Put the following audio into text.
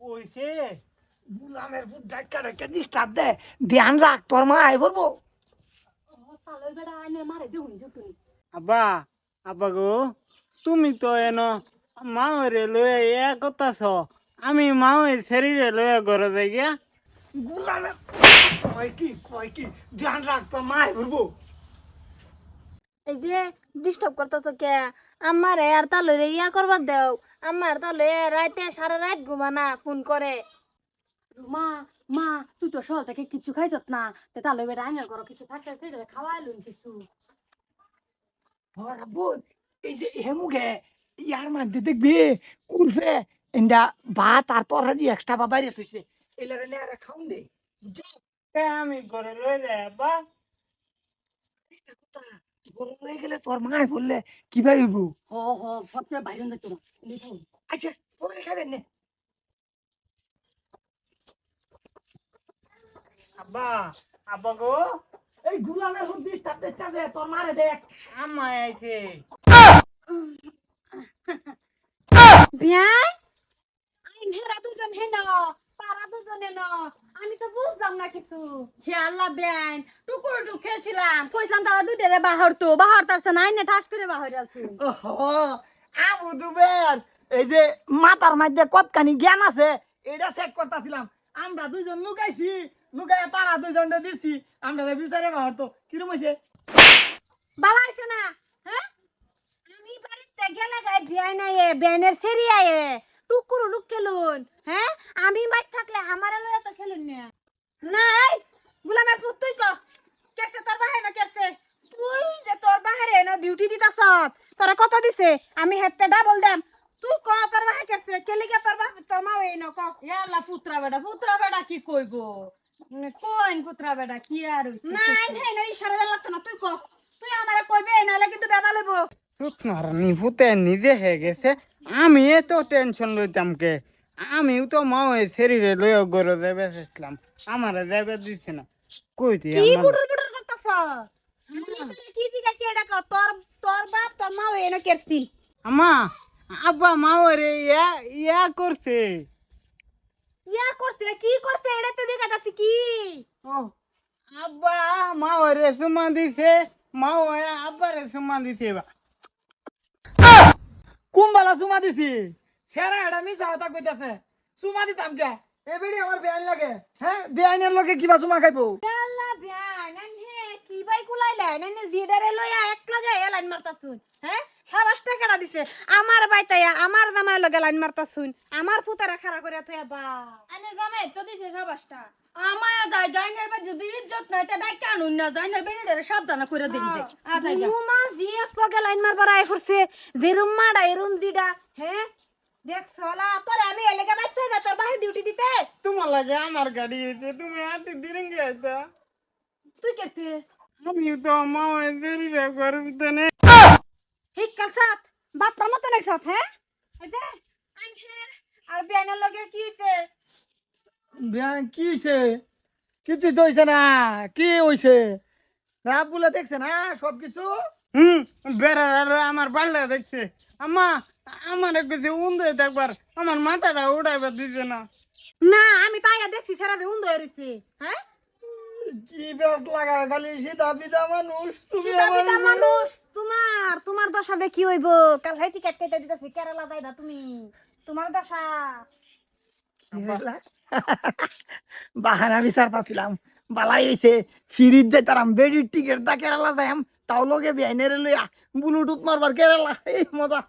ওইছে গুলামের foot ডাক্কা ডাক্কা disturb দে ধ্যান রাখ তোর মা আই জুটুনি আব্বা আব্বা গো তুমি তো এন মাওরে লয়ে এ করতাছ আমি মাওয়ের শরীরে লয়ে ঘরে যাই গিয়া। গুলামের কয় কি কয় কি ধ্যান রাখ তোর মা আই বলব এই যে ডিস্টার্ব করতেছ কে? আমার আর তালই রে ইয়া করবার দেও। আমার তালই রাতে সারা রাত ঘুমানা ফোন করে। মা মা তুই তো সকাল থেকে কিছু খাইছত না। তে তালই বেড়া আইনের ঘর কিছু থাকতে সেটা খাওয়াইলুন কিছু। এই যে হেমুকে ইয়ার মধ্যে দেখবি উর্ফে ইন্দা ভাত আর তরকারি এক্সট্রা বা বাইরে থইছে। এলারে নে আর খাউন দে। এ আমি ঘরে লয়ে এটা কথা গরম হয়ে গেলে তোর মায় বললে কি ভাইব হ হ ফটরে বাইরে না আচ্ছা পরে খাবেন নে। আব্বা আব্বা গো। এই গুলামের ফুট ডিস্টার্ব ডিস্টার্ব দে তোর মারে দেখ। আমায় আইছে। বিয়াই আইন হেরা দুজন হেন পারা দুজন হেন তো বুঝলাম না কিছু। হে আল্লাহ টুকুর টুক খেলছিলাম। কইছিলাম তারা দুইটারে বাহর তো বাহর তারছে নাই না ঠাস করে বাহর যাচ্ছে ওহো আবু দুবেন এই যে মাথার মধ্যে কতখানি জ্ঞান আছে এটা চেক করতেছিলাম। আমরা দুইজন লুকাইছি লুকাই তারা দুইজনটা দিছি আমরা বিচারে বাহার তো কিরম হয়েছে বালাইছে না হ্যাঁ? আমি বাড়িতে গেলে যাই বিয়াই নাই বেনের সেরি আয়ে টুকুর টুক খেলুন হ্যাঁ? আমি বাইক থাকলে আমারে লয়ে তো খেলুন না। নাই গুলামের পুত তুই ক। কেসে তোর বাহে না কেসে? তুই যে তোর বাহারে না ডিউটি দিতাছ তোরা কত দিছে? আমি হেতে ডাবল দেম। তুই ক তোর বাহে কেসে? কেলিকে তোর বাহ তোর মা এই ন ক। ইয়াল্লা পুত্রা বেটা পুত্রা বেটা কি কইব? কোন পুত্রা বেটা কি আর হইছে? নাই নাই না ইশারা দেন লাগতো না তুই ক। তুই আমারে কইবে নাহলে কিন্তু বেদা লইব। সুতনার নিভুতে নিজে হয়ে গেছে আমি তো টেনশন লইতাম কে? আমিও তো মাওয়ের শরীরে লয়ে ঘরে যাবে চেয়েছিলাম আমার যাবে দিছে না। কই দি কি বুটুর বুটুর করতাছ? কি জিজ্ঞাসি এটা ক তোর তোর বাপ তোর মা এনে কেরছি আমা আব্বা মাওরে ইয়া ইয়া করছে। ইয়া করছে? কি করছে? এটা তো দেখাতাছি কি? ও আব্বা মাওরে সুমা দিছে। মাও আব্বারে সুমা দিছে বা কুম্বালা সুমা দিছি? সেরা এটা মিশা হতা কইতাছে। সুমা দিতাম কে? এবেড়ি আমার বেআইন লাগে। হ্যাঁ বেআইনের লগে কিবা সুমা খাইবো? আল্লাহ বিয়ান হে কি বাই কুলাইলা নানি জিডারে লইয়া এক লগে এলাইন মারতাছুন হ্যাঁ সাবাস টাকাটা দিছে। আমার বাইতায়া আমার জামাই লগে লাইন মারতাছুন। আমার পুতারা খাড়া করে থইয়া বা আনে জামাই তো দিছে সাবাসটা। আমায় যাই জাইনের বা যদি ইজ্জত নাই তা ডাইকা আনুন না। জাইনের বেরিডারে সাবধান করে দিন যে। রুমা জি এক লগে লাইন মারবার আয় করছে। যে রুম মাডা এই রুম জিডা হ্যাঁ দেখ সলা তোর আমি এলাকা বাইতে না তোর বাহির ডিউটি দিতে। তোমার লাগে আমার গাড়ি হয়েছে তুমি হাতে দিরেঙ্গে আইতা তুই কেতে আমিও তো ঘরে ভিতরে ঠিক কালসাত হ্যাঁ আর বিয়ানের লগে কি হইছে? বেআইন কি হইছে? কিছুই তো হইছে না কি হইছে? রাব বলে দেখছে না সব কিছু হুম। বেড়ার আমার বাল্লা দেখছে। আম্মা আমার কিছু উন্দে দেখবার আমার মাথাটা উড়াইবার দিছে না না আমি তাইয়া দেখছি সারা যে উন্দ হ্যাঁ? কি বেশ লাগা খালি সিধা বিধা মানুষ। তুমি আমার মানুষ? তোমার তোমার দশা দেখি হইব। কাল হাই টিকেট কেটে দিতেছি কেরালা যাইবা তুমি। তোমার দশা। বাহানা বিচারতাছিলাম। বালাই হইছে ফিরিত যাইতারাম বেডির টিকিট দা কেরালা যাইম তাও লগে বেআইনের লইয়া ব্লুটুথ মারবার কেরালা। এই মজা।